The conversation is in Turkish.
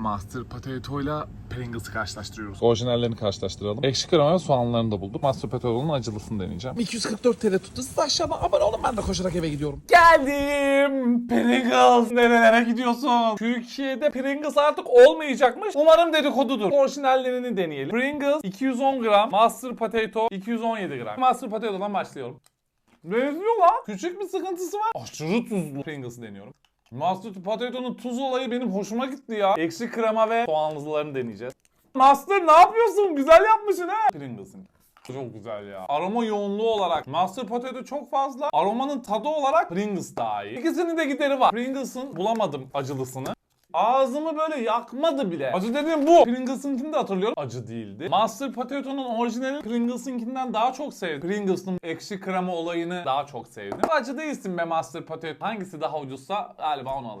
Master Potato ile Pringles'ı karşılaştırıyoruz. Orijinallerini karşılaştıralım. Ekşi krema ve soğanlarını da bulduk. Master Potato'nun acılısını deneyeceğim. 244 TL tuttu. Siz aşağıdan abone olun ben de koşarak eve gidiyorum. Geldim. Pringles. Nerelere gidiyorsun? Türkiye'de Pringles artık olmayacakmış. Umarım dedikodudur. Orijinallerini deneyelim. Pringles 210 gram. Master Potato 217 gram. Master Potato'dan başlıyorum. Benziyor lan. Küçük bir sıkıntısı var. Aşırı tuzlu. Pringles'ı deniyorum. Master Potato'nun tuz olayı benim hoşuma gitti ya. Ekşi krema ve soğanlılarını deneyeceğiz. Master ne yapıyorsun? Güzel yapmışsın ha. Pringles'ın. Çok güzel ya. Aroma yoğunluğu olarak Master Potato çok fazla. Aromanın tadı olarak Pringles daha iyi. İkisinin de gideri var. Pringles'ın bulamadım acılısını. Ağzımı böyle yakmadı bile. Acı dediğim bu. Pringles'ınkini de hatırlıyorum. Acı değildi. Master Potato'nun orijinali Pringles'ınkinden daha çok sevdim. Pringles'ın ekşi krema olayını daha çok sevdim. Acı değilsin be Master Potato. Hangisi daha ucuzsa galiba onu alırım.